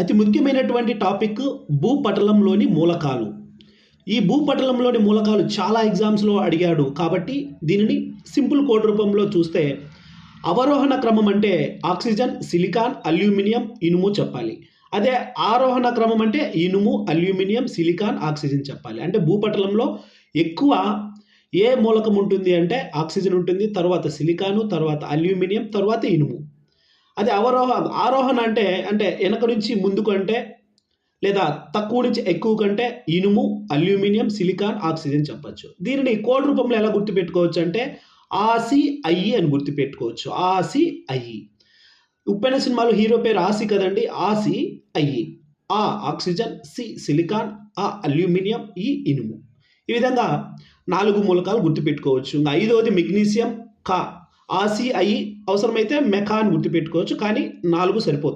అతి ముఖ్యమైనటువంటి టాపిక్ భూపటలంలోని మూలకాలు. ఈ భూపటలంలోని మూలకాలు చాలా ఎగ్జామ్స్లో అడిగాడు కాబట్టి దీనిని సింపుల్ కోడ్ రూపంలో చూస్తే అవరోహణ క్రమం అంటే ఆక్సిజన్ సిలికాన్ అల్యూమినియం ఇనుము చెప్పాలి. అదే ఆరోహణ క్రమం అంటే ఇనుము అల్యూమినియం సిలికాన్ ఆక్సిజన్ చెప్పాలి. అంటే భూపటలంలో ఎక్కువ ఏ మూలకం ఉంటుంది అంటే ఆక్సిజన్ ఉంటుంది తర్వాత సిలికాను తర్వాత అల్యూమినియం తర్వాత ఇనుము. అదే అవరోహ ఆరోహణ అంటే అంటే వెనక నుంచి ముందుకు అంటే లేదా తక్కువ నుంచి ఎక్కువ కంటే ఇనుము అల్యూమినియం సిలికాన్ ఆక్సిజన్ చెప్పచ్చు. దీనిని కోడ్ రూపంలో ఎలా గుర్తుపెట్టుకోవచ్చు అంటే ఆసి అయ్యి అని గుర్తుపెట్టుకోవచ్చు. ఆసి అయ్యి ఉప్పెన సినిమాలో హీరో పేరు ఆసి కదండి? ఆసి అయ్యి ఆ ఆక్సిజన్ సి సిలికాన్ ఆ అల్యూమినియం ఈ ఇనుము. ఈ విధంగా నాలుగు మూలకాలు గుర్తుపెట్టుకోవచ్చు. ఇంకా ఐదవది మెగ్నీషియం కా ఆసిఐ అవసరమైతే మెకాన్ గుర్తుపెట్టుకోవచ్చు కానీ నాలుగు సరిపోతాయి.